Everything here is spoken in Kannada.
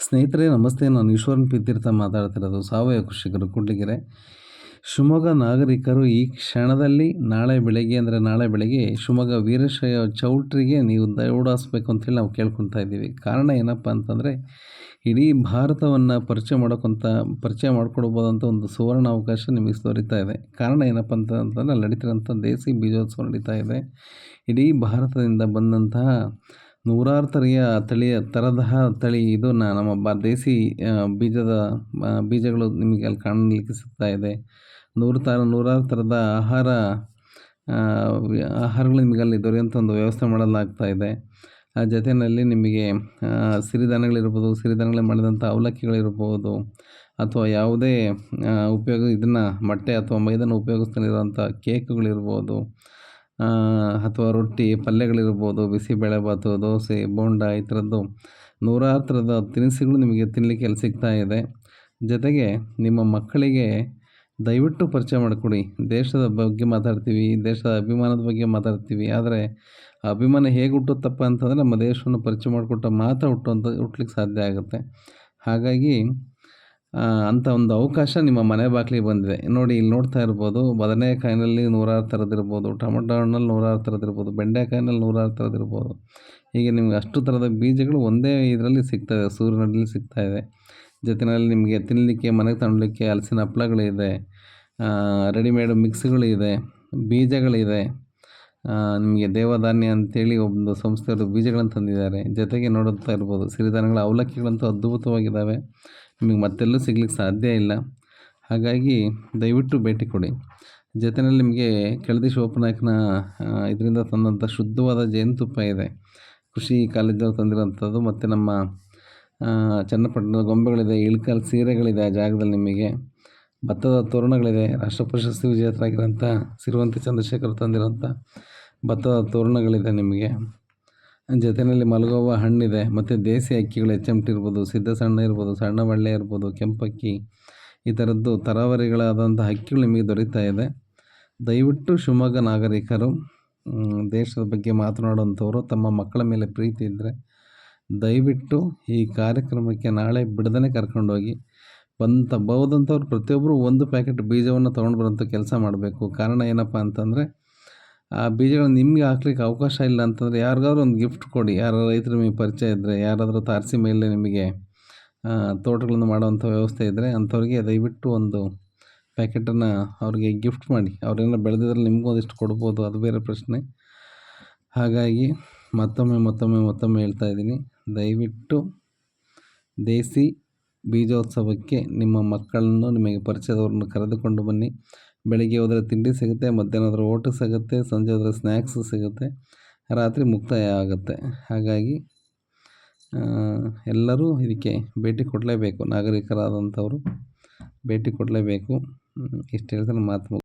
ಸ್ನೇಹಿತರೆ, ನಮಸ್ತೆ. ನಾನು ಈಶ್ವರನ್ ಪಿತೀರ್ಥ ಮಾತಾಡ್ತಿರೋದು ಸಾವಯವ ಕೃಷಿಕರು ಕೂಡ್ಲಿಗೆರೆ. ಶಿವಮೊಗ್ಗ ನಾಗರಿಕರು ಈ ಕ್ಷಣದಲ್ಲಿ ನಾಳೆ ಬೆಳಗ್ಗೆ ಅಂದರೆ ನಾಳೆ ಬೆಳಗ್ಗೆ ಶಿವಮೊಗ್ಗ ವೀರಶೈವ ಚೌಟ್ರಿಗೆ ನೀವು ದೌಡಾಯಿಸ್ಬೇಕು ಅಂತೇಳಿ ನಾವು ಕೇಳ್ಕೊತಾ ಇದ್ದೀವಿ. ಕಾರಣ ಏನಪ್ಪ ಅಂತಂದರೆ, ಇಡೀ ಭಾರತವನ್ನು ಪರಿಚಯ ಮಾಡೋಕ್ಕಂತ ಪರಿಚಯ ಮಾಡಿಕೊಡ್ಬೋದಂತ ಒಂದು ಸುವರ್ಣ ಅವಕಾಶ ನಿಮಗೆ ದೊರೀತಾ ಇದೆ. ಕಾರಣ ಏನಪ್ಪ ಅಂತ ಅಂತಂದರೆ ನಡೀತಿರೋಂಥ ದೇಸಿ ಬೀಜೋತ್ಸವ ನಡೀತಾ ಇದೆ. ಇಡೀ ಭಾರತದಿಂದ ಬಂದಂತಹ ನೂರಾರು ತಳಿಯ ತಳಿಯ ತರಹ ತಳಿ ಇದು ನಮ್ಮ ಬ ದೇಸಿ ಬೀಜದ ಬೀಜಗಳು ನಿಮಗೆ ಅಲ್ಲಿ ಕಾಣಲಿಕ್ಕೆ ಸಿಗ್ತಾ ಇದೆ. ನೂರು ಥರ ನೂರಾರು ಥರದ ಆಹಾರ ಆಹಾರಗಳು ನಿಮಗೆ ಅಲ್ಲಿ ದೊರೆಯುವಂಥ ಒಂದು ವ್ಯವಸ್ಥೆ ಮಾಡಲಾಗ್ತಾ ಇದೆ. ಆ ಜೊತೆಯಲ್ಲಿ ನಿಮಗೆ ಸಿರಿಧಾನ್ಯಗಳಿರ್ಬೋದು ಸಿರಿಧಾನ್ಯಗಳಲ್ಲಿ ಮಾಡಿದಂಥ ಅವಲಕ್ಕಿಗಳಿರ್ಬೋದು, ಅಥವಾ ಯಾವುದೇ ಉಪಯೋಗ ಇದನ್ನು, ಮೊಟ್ಟೆ ಅಥವಾ ಮೈದಾನ ಉಪಯೋಗಿಸ್ತಾನಿರುವಂಥ ಕೇಕ್ಗಳಿರ್ಬೋದು ಅಥವಾ ರೊಟ್ಟಿ, ಪಲ್ಯಗಳಿರ್ಬೋದು ಬಿಸಿಬೇಳೆಭಾತು ದೋಸೆ, ಬೋಂಡ ಈ ಥರದ್ದು ನೂರಾರು ಥರದ ತಿನಿಸುಗಳು ನಿಮಗೆ ತಿನ್ನಲಿಕ್ಕೆ ಅಲ್ಲಿ ಸಿಗ್ತಾ ಇದೆ. ಜೊತೆಗೆ ನಿಮ್ಮ ಮಕ್ಕಳಿಗೆ ದಯವಿಟ್ಟು ಪರಿಚಯ ಮಾಡಿಕೊಡಿ. ದೇಶದ ಬಗ್ಗೆ ಮಾತಾಡ್ತೀವಿ, ದೇಶದ ಅಭಿಮಾನದ ಬಗ್ಗೆ ಮಾತಾಡ್ತೀವಿ. ಆದರೆ ಅಭಿಮಾನ ಹೇಗೆ ಹುಟ್ಟುತ್ತಪ್ಪ ಅಂತಂದರೆ, ನಮ್ಮ ದೇಶವನ್ನು ಪರಿಚಯ ಮಾಡಿಕೊಟ್ಟ ಮಾತ್ರ ಹುಟ್ಟುವಂಥ ಹುಟ್ಲಿಕ್ಕೆ ಸಾಧ್ಯ ಆಗುತ್ತೆ. ಹಾಗಾಗಿ ಅಂಥ ಒಂದು ಅವಕಾಶ ನಿಮ್ಮ ಮನೆ ಬಾಗಿಲಿಗೆ ಬಂದಿದೆ. ನೋಡಿ, ಇಲ್ಲಿ ನೋಡ್ತಾ ಇರ್ಬೋದು, ಬದನೆಕಾಯಿನಲ್ಲಿ ನೂರಾರು ಥರದಿರ್ಬೋದು ಟೊಮೊಟೊ ಹಣ್ಣಲ್ಲಿ ನೂರಾರು ಥರದಿರ್ಬೋದು ಬೆಂಡೆಕಾಯಿನಲ್ಲಿ ನೂರಾರು ಥರದಿರ್ಬೋದು ಹೀಗೆ ನಿಮ್ಗೆ ಅಷ್ಟು ಥರದ ಬೀಜಗಳು ಒಂದೇ ಇದರಲ್ಲಿ ಸಿಗ್ತದೆ ಸೂರ್ಯನಲ್ಲಿ ಸಿಗ್ತಾ ಇದೆ. ಜೊತೆಯಲ್ಲಿ ನಿಮಗೆ ತಿನ್ನಲಿಕ್ಕೆ, ಮನೆಗೆ ತಗೊಳ್ಲಿಕ್ಕೆ ಹಲಸಿನ ಹಪ್ಪಳಗಳಿದೆ ರೆಡಿಮೇಡ್ ಮಿಕ್ಸ್ಗಳಿದೆ, ಬೀಜಗಳಿದೆ. ನಿಮಗೆ ದೇವಧಾನ್ಯ ಅಂತೇಳಿ ಒಂದು ಸಂಸ್ಥೆಯವರು ಬೀಜಗಳನ್ನು ತಂದಿದ್ದಾರೆ. ಜೊತೆಗೆ ನೋಡುತ್ತಾ ಇರ್ಬೋದು, ಸಿರಿಧಾನ್ಯಗಳ ಅವಲಕ್ಕಿಗಳಂತೂ ಅದ್ಭುತವಾಗಿದ್ದಾವೆ. ನಿಮಗೆ ಮತ್ತೆಲ್ಲೂ ಸಿಗ್ಲಿಕ್ಕೆ ಸಾಧ್ಯ ಇಲ್ಲ. ಹಾಗಾಗಿ ದಯವಿಟ್ಟು ಭೇಟಿ ಕೊಡಿ. ಜೊತೆಯಲ್ಲಿ ನಿಮಗೆ ಕೆಳದಿ ಶಿವಪ್ಪನಾಯಕನ ಇದರಿಂದ ತಂದಂಥ ಶುದ್ಧವಾದ ಜೇನುತುಪ್ಪ ಇದೆ. ಕೃಷಿ ಕಾಲೇಜಲ್ಲಿ ತಂದಿರೋಂಥದ್ದು ಮತ್ತು ನಮ್ಮ ಚನ್ನಪಟ್ಟಣದ ಗೊಂಬೆಗಳಿದೆ, ಇಳ್ಕಲ್ ಸೀರೆಗಳಿದೆ ಆ ಜಾಗದಲ್ಲಿ ನಿಮಗೆ. ಭತ್ತದ ತೋರಣಗಳಿದೆ, ರಾಷ್ಟ್ರ ಪ್ರಶಸ್ತಿ ವಿಜೇತರಾಗಿರೋಂಥ ಸಿರುವಂತಿ ಚಂದ್ರಶೇಖರ್ ತಂದಿರೋಂಥ ಭತ್ತದ ತೋರಣಗಳಿದೆ ನಿಮಗೆ. ಜೊತೆಯಲ್ಲಿ ಮಲಗುವ ಹಣ್ಣಿದೆ. ಮತ್ತು ದೇಸಿ ಅಕ್ಕಿಗಳು ಎಚ್ ಎಂ ಟಿ ಇರ್ಬೋದು, ಸಿದ್ಧ ಸಣ್ಣ ಇರ್ಬೋದು, ಸಣ್ಣ ಬಳ್ಳೆ ಇರ್ಬೋದು ಕೆಂಪಕ್ಕಿ ಈ ಥರದ್ದು ತರಾವರಿಗಳಾದಂಥ ಅಕ್ಕಿಗಳು ನಿಮಗೆ ದೊರೀತಾ ಇದೆ. ದಯವಿಟ್ಟು ಶಿವಮೊಗ್ಗ ನಾಗರಿಕರು ದೇಶದ ಬಗ್ಗೆ ಮಾತನಾಡುವಂಥವರು, ತಮ್ಮ ಮಕ್ಕಳ ಮೇಲೆ ಪ್ರೀತಿ ಇದ್ದರೆ ದಯವಿಟ್ಟು ಈ ಕಾರ್ಯಕ್ರಮಕ್ಕೆ ನಾಳೆ ಬಿಡದೇ ಕರ್ಕೊಂಡೋಗಿ, ಬಂತ ಬಹುದಂಥವ್ರು ಪ್ರತಿಯೊಬ್ಬರು ಒಂದು ಪ್ಯಾಕೆಟ್ ಬೀಜವನ್ನು ತೊಗೊಂಡು ಬರೋಂಥ ಕೆಲಸ ಮಾಡಬೇಕು. ಕಾರಣ ಏನಪ್ಪ ಅಂತಂದರೆ ಆ ಬೀಜಗಳು ನಿಮಗೆ ಹಾಕ್ಲಿಕ್ಕೆ ಅವಕಾಶ ಇಲ್ಲ ಅಂತಂದರೆ ಯಾರಿಗಾದ್ರೂ ಒಂದು ಗಿಫ್ಟ್ ಕೊಡಿ. ಯಾರು ರೈತರು ನಿಮಗೆ ಪರಿಚಯ ಇದ್ದರೆ ಯಾರಾದರೂ ತಾರಸಿ ಮೇಲೆ ನಿಮಗೆ ತೋಟಗಳನ್ನು ಮಾಡುವಂಥ ವ್ಯವಸ್ಥೆ ಇದ್ದರೆ ಅಂಥವ್ರಿಗೆ ದಯವಿಟ್ಟು ಒಂದು ಪ್ಯಾಕೆಟನ್ನು ಅವ್ರಿಗೆ ಗಿಫ್ಟ್ ಮಾಡಿ. ಅವರೆಲ್ಲ ಬೆಳೆದಿದ್ರೆ ನಿಮಗೂ ಒಂದಿಷ್ಟು ಕೊಡ್ಬೋದು, ಅದು ಬೇರೆ ಪ್ರಶ್ನೆ. ಹಾಗಾಗಿ ಮತ್ತೊಮ್ಮೆ ಮತ್ತೊಮ್ಮೆ ಮತ್ತೊಮ್ಮೆ ಹೇಳ್ತಾ ಇದ್ದೀನಿ. ದಯವಿಟ್ಟು ದೇಸಿ ಬೀಜೋತ್ಸವಕ್ಕೆ ನಿಮ್ಮ ಮಕ್ಕಳನ್ನು, ನಿಮಗೆ ಪರಿಚಯದವ್ರನ್ನ ಕರೆದುಕೊಂಡು ಬನ್ನಿ. ಬೆಳಿಗ್ಗೆ ಹೋದರೆ ತಿಂಡಿ ಸಿಗುತ್ತೆ, ಮಧ್ಯಾಹ್ನ ಹೋದರೆ ಊಟ ಸಿಗುತ್ತೆ, ಸಂಜೆ ಹೋದರೆ ಸ್ನ್ಯಾಕ್ಸು ಸಿಗುತ್ತೆ, ರಾತ್ರಿ ಮುಕ್ತಾಯ ಆಗುತ್ತೆ. ಹಾಗಾಗಿ ಎಲ್ಲರೂ ಇದಕ್ಕೆ ಭೇಟಿ ಕೊಡಲೇಬೇಕು. ನಾಗರಿಕರಾದಂಥವರು ಭೇಟಿ ಕೊಡಲೇಬೇಕು. ಇಷ್ಟು ಹೇಳ್ತಾ ಮಾತು